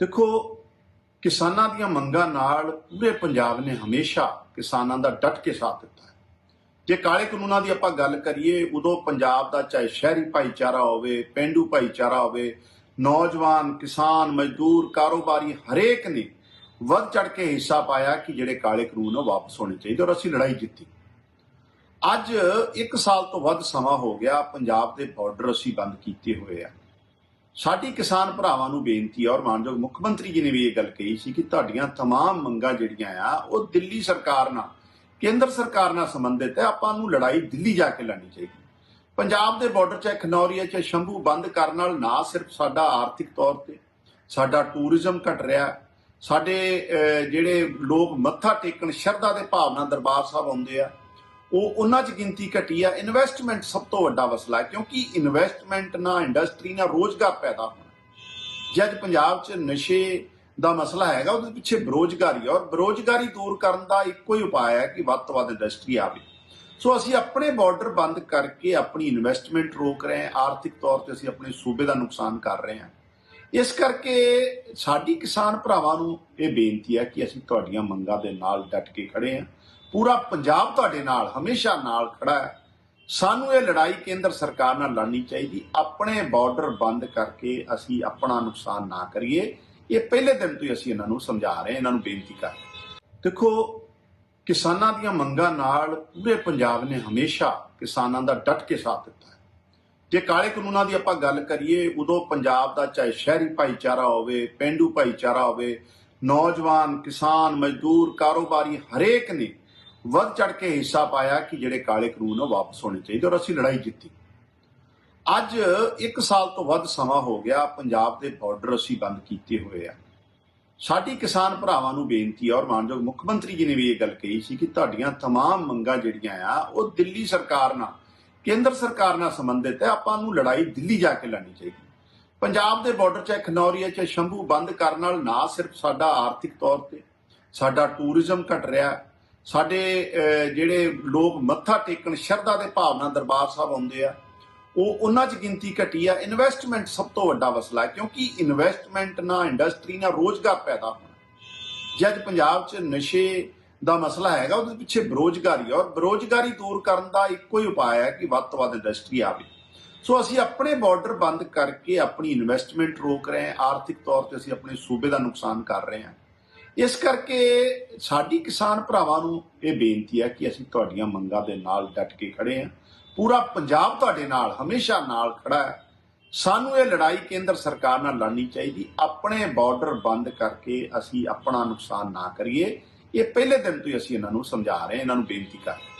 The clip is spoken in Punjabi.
ਦੇਖੋ, ਕਿਸਾਨਾਂ ਦੀਆਂ ਮੰਗਾਂ ਨਾਲ ਪੂਰੇ ਪੰਜਾਬ ਨੇ ਹਮੇਸ਼ਾ ਕਿਸਾਨਾਂ ਦਾ ਡਟ ਕੇ ਸਾਥ ਦਿੱਤਾ ਹੈ। ਜੇ ਕਾਲੇ ਕਾਨੂੰਨਾਂ ਦੀ ਆਪਾਂ ਗੱਲ ਕਰੀਏ, ਉਦੋਂ ਪੰਜਾਬ ਦਾ ਚਾਹੇ ਸ਼ਹਿਰੀ ਭਾਈਚਾਰਾ ਹੋਵੇ, ਪਿੰਡੂ ਭਾਈਚਾਰਾ ਹੋਵੇ, ਨੌਜਵਾਨ, ਕਿਸਾਨ, ਮਜ਼ਦੂਰ, ਕਾਰੋਬਾਰੀ ਹਰੇਕ ਨੇ ਵੱਧ ਚੜ ਕੇ ਹਿੱਸਾ ਪਾਇਆ ਕਿ ਜਿਹੜੇ ਕਾਲੇ ਕਾਨੂੰਨ ਉਹ ਵਾਪਸ ਹੋਣੇ ਚਾਹੀਦੇ ਔਰ ਅਸੀਂ ਲੜਾਈ ਜਿੱਤੀ। ਅੱਜ 1 ਸਾਲ ਤੋਂ ਵੱਧ ਸਮਾਂ ਹੋ ਗਿਆ, ਪੰਜਾਬ ਦੇ ਬਾਰਡਰ ਅਸੀਂ ਬੰਦ ਕੀਤੇ ਹੋਏ ਆ। ਸਾਡੀ ਕਿਸਾਨ ਭਰਾਵਾਂ ਨੂੰ ਬੇਨਤੀ ਹੈ ਔਰ ਮਾਨਯੋਗ ਮੁੱਖ ਮੰਤਰੀ ਜੀ ਨੇ ਵੀ ਇਹ ਗੱਲ ਕਹੀ ਸੀ ਕਿ ਤੁਹਾਡੀਆਂ तमाम ਮੰਗਾਂ ਜਿਹੜੀਆਂ ਆ ਉਹ ਦਿੱਲੀ ਸਰਕਾਰ ਨਾਲ ਕੇਂਦਰ ਸਰਕਾਰ ਨਾਲ ਸੰਬੰਧਿਤ ਹੈ ਆਪਾਂ ਨੂੰ ਲੜਾਈ ਦਿੱਲੀ ਜਾ ਕੇ ਲੜਨੀ ਚਾਹੀਦੀ ਪੰਜਾਬ ਦੇ ਬਾਰਡਰ ਚਾਹੇ ਖਨੌਰੀਆ ਚਾਹੇ ਸ਼ੰਭੂ ਬੰਦ ਕਰਨ ਨਾਲ ਨਾ ਸਿਰਫ ਸਾਡਾ ਆਰਥਿਕ ਤੌਰ ਤੇ ਸਾਡਾ ਟੂਰਿਜ਼ਮ ਘਟ ਰਿਹਾ ਸਾਡੇ ਅਹ, ਜਿਹੜੇ ਲੋਕ ਮੱਥਾ ਟੇਕਣ ਸ਼ਰਧਾ ਦੇ ਭਾਵਨਾ ਦਰਬਾਰ ਸਾਹਿਬ ਆਉਂਦੇ ਆ ਉਹ ਉਹਨਾਂ 'ਚ ਗਿਣਤੀ ਘਟੀ ਆ। ਇਨਵੈਸਟਮੈਂਟ ਸਭ ਤੋਂ ਵੱਡਾ ਮਸਲਾ ਹੈ, ਕਿਉਂਕਿ ਇਨਵੈਸਟਮੈਂਟ ਨਾਲ ਇੰਡਸਟਰੀ ਨਾਲ ਰੋਜ਼ਗਾਰ ਪੈਦਾ ਹੋਣਾ। ਜੇ ਅੱਜ ਪੰਜਾਬ 'ਚ ਨਸ਼ੇ ਦਾ ਮਸਲਾ ਹੈਗਾ, ਉਹਦੇ ਪਿੱਛੇ ਬੇਰੋਜ਼ਗਾਰੀ ਔਰ ਬੇਰੋਜ਼ਗਾਰੀ ਦੂਰ ਕਰਨ ਦਾ ਇੱਕੋ ਹੀ ਉਪਾਅ ਹੈ ਕਿ ਵੱਧ ਤੋਂ ਵੱਧ ਇੰਡਸਟਰੀ ਆਵੇ। ਸੋ ਅਸੀਂ ਆਪਣੇ ਬਾਰਡਰ ਬੰਦ ਕਰਕੇ ਆਪਣੀ ਇਨਵੈਸਟਮੈਂਟ ਰੋਕ ਰਹੇ ਹਾਂ। ਆਰਥਿਕ ਤੌਰ ਤੇ ਅਸੀਂ ਆਪਣੇ ਸੂਬੇ ਦਾ ਨੁਕਸਾਨ ਕਰ ਰਹੇ ਹਾਂ। ਇਸ ਕਰਕੇ ਸਾਡੀ ਕਿਸਾਨ ਭਰਾਵਾਂ ਨੂੰ ਇਹ ਬੇਨਤੀ ਹੈ ਕਿ ਅਸੀਂ ਤੁਹਾਡੀਆਂ ਮੰਗਾਂ ਦੇ ਨਾਲ ਡਟ ਕੇ ਖੜੇ ਹਾਂ। ਪੂਰਾ ਪੰਜਾਬ ਤੁਹਾਡੇ ਨਾਲ, ਹਮੇਸ਼ਾ ਨਾਲ ਖੜਾ ਹੈ। ਸਾਨੂੰ ਇਹ ਲੜਾਈ ਕੇਂਦਰ ਸਰਕਾਰ ਨਾਲ ਲੜਨੀ ਚਾਹੀਦੀ। ਆਪਣੇ ਬਾਰਡਰ ਬੰਦ ਕਰਕੇ ਅਸੀਂ ਆਪਣਾ ਨੁਕਸਾਨ ਨਾ ਕਰੀਏ। ਇਹ ਪਹਿਲੇ ਦਿਨ ਤੋਂ ਹੀ ਅਸੀਂ ਇਹਨਾਂ ਨੂੰ ਸਮਝਾ ਰਹੇ ਇਹਨਾਂ ਨੂੰ ਬੇਨਤੀ ਕਰ ਰਹੇ ਦੇਖੋ, ਕਿਸਾਨਾਂ ਦੀਆਂ ਮੰਗਾਂ ਨਾਲ ਪੂਰੇ ਪੰਜਾਬ ਨੇ ਹਮੇਸ਼ਾ ਕਿਸਾਨਾਂ ਦਾ ਡਟ ਕੇ ਸਾਥ ਦਿੱਤਾ ਹੈ। ਜੇ ਕਾਲੇ ਕਾਨੂੰਨਾਂ ਦੀ ਆਪਾਂ ਗੱਲ ਕਰੀਏ, ਉਦੋਂ ਪੰਜਾਬ ਦਾ ਚਾਹੇ ਸ਼ਹਿਰੀ ਭਾਈਚਾਰਾ ਹੋਵੇ, ਪਿੰਡੂ ਭਾਈਚਾਰਾ ਹੋਵੇ, ਨੌਜਵਾਨ, ਕਿਸਾਨ, ਮਜ਼ਦੂਰ, ਕਾਰੋਬਾਰੀ ਹਰੇਕ ਨੇ ਵੱਧ ਚੜ ਕੇ ਹਿੱਸਾ ਪਾਇਆ ਕਿ ਜਿਹੜੇ ਕਾਲੇ ਕਾਨੂੰਨ ਆ ਵਾਪਸ ਹੋਣੇ ਚਾਹੀਦੇ ਔਰ ਅਸੀਂ ਲੜਾਈ ਜਿੱਤੀ ਅੱਜ 1 ਸਾਲ ਤੋਂ ਵੱਧ ਸਮਾਂ ਹੋ ਗਿਆ ਪੰਜਾਬ ਦੇ ਬਾਰਡਰ ਅਸੀਂ ਬੰਦ ਕੀਤੇ ਹੋਏ ਆ ਸਾਡੀ ਕਿਸਾਨ ਭਰਾਵਾਂ ਨੂੰ ਬੇਨਤੀ ਹੈ ਔਰ ਮਾਨਯੋਗ ਮੁੱਖ ਮੰਤਰੀ ਜੀ ਨੇ ਵੀ ਇਹ ਗੱਲ ਕਹੀ ਸੀ ਕਿ ਤੁਹਾਡੀਆਂ तमाम ਮੰਗਾਂ ਜਿਹੜੀਆਂ ਆ ਉਹ ਦਿੱਲੀ ਸਰਕਾਰ ਨਾਲ ਕੇਂਦਰ ਸਰਕਾਰ ਨਾਲ ਸੰਬੰਧਿਤ ਹੈ ਆਪਾਂ ਨੂੰ ਲੜਾਈ ਦਿੱਲੀ ਜਾ ਕੇ ਲੜਨੀ ਚਾਹੀਦੀ ਪੰਜਾਬ ਦੇ ਬਾਰਡਰ ਚਾਹੇ ਖਨੌਰੀਆ ਚਾਹੇ ਸ਼ੰਭੂ ਬੰਦ ਕਰਨ ਨਾਲ ਨਾ ਸਿਰਫ ਸਾਡਾ ਆਰਥਿਕ ਤੌਰ ਤੇ ਸਾਡਾ ਟੂਰਿਜ਼ਮ ਘਟ ਰਿਹਾ ਸਾਡੇ ਜਿਹੜੇ ਲੋਕ ਮੱਥਾ ਟੇਕਣ, ਸ਼ਰਧਾ ਦੇ ਭਾਵਨਾ ਦਰਬਾਰ ਸਾਹਿਬ ਆਉਂਦੇ ਆ, ਉਹ ਉਹਨਾਂ 'ਚ ਗਿਣਤੀ ਘਟੀ ਆ। ਇਨਵੈਸਟਮੈਂਟ ਸਭ ਤੋਂ ਵੱਡਾ ਮਸਲਾ ਹੈ, ਕਿਉਂਕਿ ਇਨਵੈਸਟਮੈਂਟ ਨਾਲ ਇੰਡਸਟਰੀ ਨਾਲ ਰੋਜ਼ਗਾਰ ਪੈਦਾ ਹੋਣਾ। ਜੇ ਅੱਜ ਪੰਜਾਬ 'ਚ ਨਸ਼ੇ ਦਾ ਮਸਲਾ ਹੈਗਾ, ਉਹਦੇ ਪਿੱਛੇ ਬੇਰੋਜ਼ਗਾਰੀ ਔਰ ਬੇਰੋਜ਼ਗਾਰੀ ਦੂਰ ਕਰਨ ਦਾ ਇੱਕੋ ਹੀ ਉਪਾਅ ਹੈ ਕਿ ਵੱਧ ਤੋਂ ਵੱਧ ਇੰਡਸਟਰੀ ਆਵੇ। ਸੋ ਅਸੀਂ ਆਪਣੇ ਬਾਰਡਰ ਬੰਦ ਕਰਕੇ ਆਪਣੀ ਇਨਵੈਸਟਮੈਂਟ ਰੋਕ ਰਹੇ ਹਾਂ। ਆਰਥਿਕ ਤੌਰ ਤੇ ਅਸੀਂ ਆਪਣੇ ਸੂਬੇ ਦਾ ਨੁਕਸਾਨ ਕਰ ਰਹੇ ਹਾਂ। ਇਸ ਕਰਕੇ ਸਾਡੀ ਕਿਸਾਨ ਭਰਾਵਾਂ ਨੂੰ ਇਹ ਬੇਨਤੀ ਹੈ ਕਿ ਅਸੀਂ ਤੁਹਾਡੀਆਂ ਮੰਗਾਂ ਦੇ ਨਾਲ ਡਟ ਕੇ ਖੜੇ ਹਾਂ। ਪੂਰਾ ਪੰਜਾਬ ਤੁਹਾਡੇ ਨਾਲ, ਹਮੇਸ਼ਾ ਨਾਲ ਖੜਾ ਹੈ। ਸਾਨੂੰ ਇਹ ਲੜਾਈ ਕੇਂਦਰ ਸਰਕਾਰ ਨਾਲ ਲੜਨੀ ਚਾਹੀਦੀ। ਆਪਣੇ ਬਾਰਡਰ ਬੰਦ ਕਰਕੇ ਅਸੀਂ ਆਪਣਾ ਨੁਕਸਾਨ ਨਾ ਕਰੀਏ। ਇਹ ਪਹਿਲੇ ਦਿਨ ਤੋਂ ਹੀ ਅਸੀਂ ਇਹਨਾਂ ਨੂੰ ਸਮਝਾ ਰਹੇ ਹਾਂ, ਇਹਨਾਂ ਨੂੰ ਬੇਨਤੀ ਕਰ ਰਹੇ